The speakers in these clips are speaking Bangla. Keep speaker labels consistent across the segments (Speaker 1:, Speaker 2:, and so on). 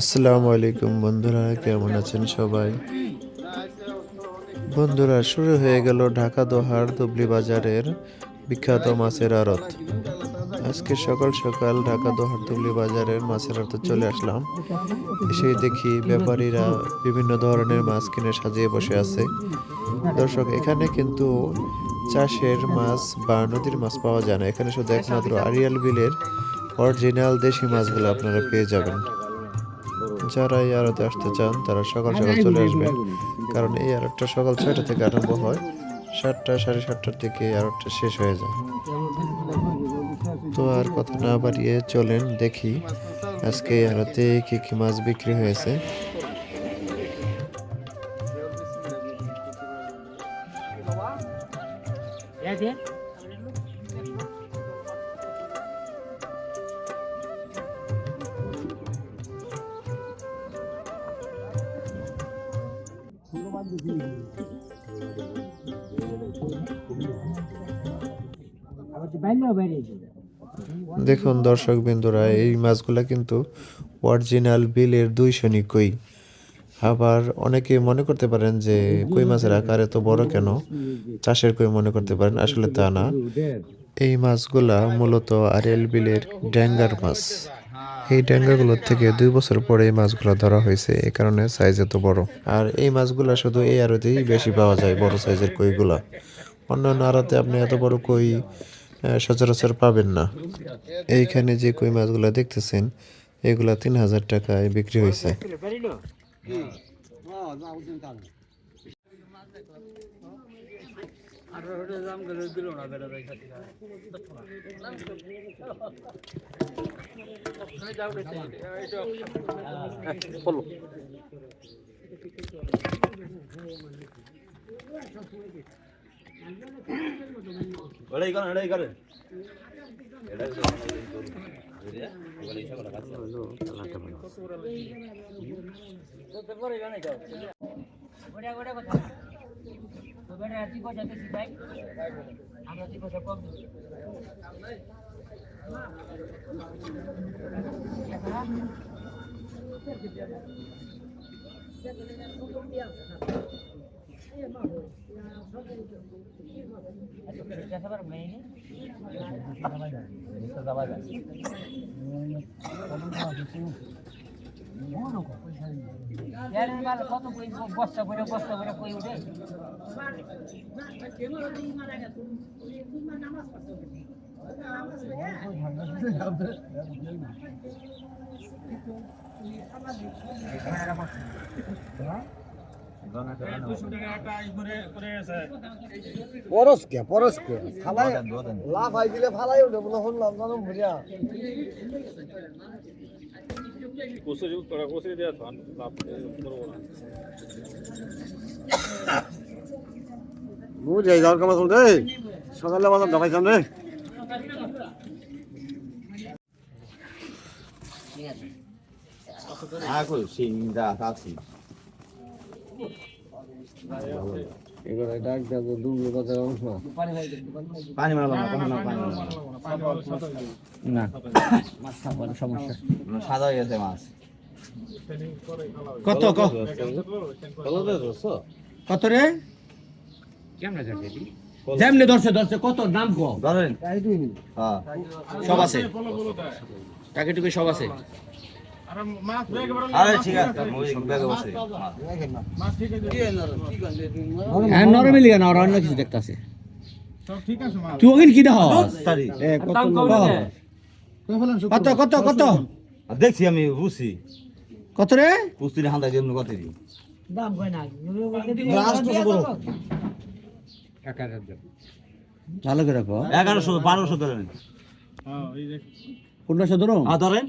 Speaker 1: আসসালামু আলাইকুম বন্ধুরা, কেমন আছেন সবাই? বন্ধুরা, শুরু হয়ে গেল ঢাকা দোহার দুবলি বাজারের বিখ্যাত মাছের আড়ত। আজকে সকাল সকাল ঢাকা দোহার দুবলি বাজারের মাছের আড়তে চলে আসলাম। এসেই দেখি ব্যাপারীরা বিভিন্ন ধরনের মাছ কিনে সাজিয়ে বসে আছে। দর্শক, এখানে কিন্তু চাষের মাছ বা নদীর মাছ পাওয়া যায় না। এখানে শুধু একমাত্র আরিয়াল বিলের অরিজিনাল দেশি মাছগুলো আপনারা পেয়ে যাবেন। যারা এই আড়তে আসতে চান তারা সকাল সকাল চলে আসবেন কারণ এই আড়তটা সকাল ছয়টা থেকে আরম্ভ হয় সাতটা সাড়ে সাতটার দিকে এই আড়তটা শেষ হয়ে যায়। তো আর কথা না বাড়িয়ে চলেন দেখি আজকে এই আড়তে কি কি মাছ বিক্রি হয়েছে। দেখুন দর্শক বিন্দুরা, এই মাছগুলা কিন্তু অরিজিনাল বিলের দুইশো কই? আবার অনেকে মনে করতে পারেন যে কই মাছের আকার এত বড় কেন? চাষের কই মনে করতে পারেন, আসলে তা না। এই মাছগুলা মূলত আরিয়াল বিলের ড্যাঙ্গার মাছ। এই ড্যাঙ্গাগুলোর থেকে দুই বছর পরে এই মাছগুলো ধরা হয়েছে এই কারণে সাইজ এত বড়। আর এই মাছগুলা শুধু এই আড়তেই বেশি পাওয়া যায়, বড় সাইজের কইগুলা। অন্যান্য আড়তে আপনি এত বড় কই সচরাচর পাবেন না। এইখানে যে কই মাছগুলো দেখতেছেন, এগুলা তিন হাজার টাকায় বিক্রি হয়েছে।
Speaker 2: আঠারো দাম গেলে দিল না বেড়া ভাই খাতে বলো এটাই করেন এটাই করেন
Speaker 3: গোটা গোটা কথা বেটারা তুই পয়সা বেশি পাই আমরা তুই পয়সা কম দিই। कैसे কত বস্তা করে বস্তা করে কই উঠে
Speaker 4: ফালাই লাভ হাই দিলে ফালাই উঠে বলে শুনলাম জানো ভরিয়া
Speaker 2: কুসু তোরা কুসু দেয়া ধান লাভ করব না
Speaker 4: মু যাই, যাওয়ার কামা শুনতে সকালে আমার দেখাইছিলাম রে।
Speaker 2: হ্যাঁ, আগুন সিং দা তাসি
Speaker 4: এগুলো ডাক দেব দুর্গ কথা অংশ
Speaker 2: পানি মারলাম না পানি না।
Speaker 3: মাছ খাবার সমস্যা।
Speaker 2: সাদা হয়ে গেছে মাছ।
Speaker 5: কত ক- কত রে?
Speaker 3: কেমন যাবে
Speaker 5: যেমনি ধরছে ধরছে কত দাম কম
Speaker 2: ধরেন। হ্যাঁ।
Speaker 5: সব আছে। টাকি টুকি সব আছে। নরমালি কেন আর অন্য কিছু দেখতাছে তুই ওখানে কি দেখ? কত কত? কত
Speaker 2: দেখছি আমি বুঝছি
Speaker 5: কত রে?
Speaker 2: পুস্তিনি হান্দা দিয়ে কত দিই
Speaker 3: দাম কয় না?
Speaker 5: ভালো করে রাখো।
Speaker 2: এগারোশো বারোশো ধরেন।
Speaker 5: পনেরোশো ধরো।
Speaker 2: হ্যাঁ ধরেন?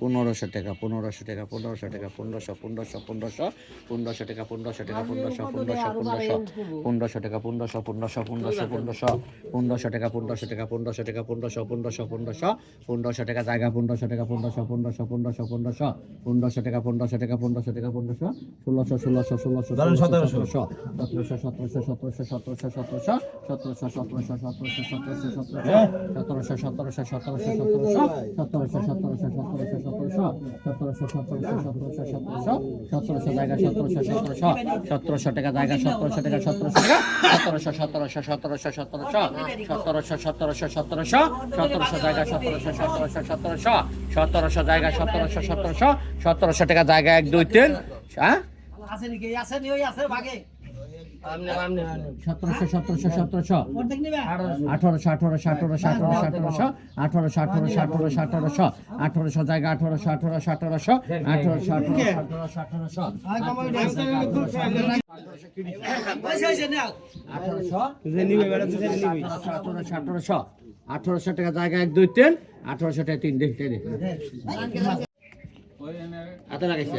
Speaker 5: পনেরোশো টাকা পনেরোশো টাকা পনেরোশো টাকা পনেরোশো পনেরোশো পনেরোশো পনেরোশো টাকা পনেরোশো টাকা পনেরোশো পনেরোশো পনেরোশো পনেরোশো টাকা পনেরোশো পনেরোশো পনেরোশো পনেরোশো পনেরোশো টাকা পনেরোশো টাকা পনেরোশো টাকা পনেরোশো পনেরোশো পনেরোশো পনেরোশো টাকা জায়গা পনেরোশো টাকা পনেরোশো পনেরোশো পনেরোশো পনেরোশো পনেরোশো টাকা পনেরোশো টাকা পনেরোশো টাকা পনেরোশো ষোলোশো ষোলোশো ষোলোশো সতেরোশো
Speaker 2: 1700
Speaker 5: সতেরোশো সতেরোশো সতেরোশো সতেরোশো সতেরোশো সতেরোশো সতেরোশো সতেরোশো সতেরোশো সতেরোশো সতেরোশো সতেরোশো সতেরোশো সতেরোশো সতেরোশো সতেরোশো সতেরোশো সতেরোশো টাকা জায়গা সতেরোশো টাকা সতেরোশো টাকা সতেরোশো সতেরোশো সতেরোশো সতেরোশো সতেরোশো সতেরোশো সতেরোশো সতেরোশো জায়গা সতেরোশো সতেরোশো সতেরোশো সতেরোশো জায়গা সতেরোশো সতেরোশো সতেরোশো টাকা জায়গা এক দুই তিন হ্যাঁ
Speaker 3: আছে নাকি আসেনি ওই আছে ভাগে
Speaker 5: সতেরোশো সতেরোশো সতেরোশো
Speaker 3: অর্ধেক নিবে
Speaker 5: আঠারোশো আঠারোশো আঠারোশো আঠারোশো আঠারোশো আঠারোশো আঠারোশো আঠারোশো আঠারোশো আঠারোশো জায়গা আঠারোশো আঠারোশো আঠারোশো আঠারোশো আঠারোশো আঠারোশো
Speaker 3: পয়সা হইছে না
Speaker 5: আঠারোশো আঠারোশো আঠারোশো আঠারোশো টাকা জায়গা এক দুই তিন আঠারোশো টাকা তিন দেখতে লাগাইছে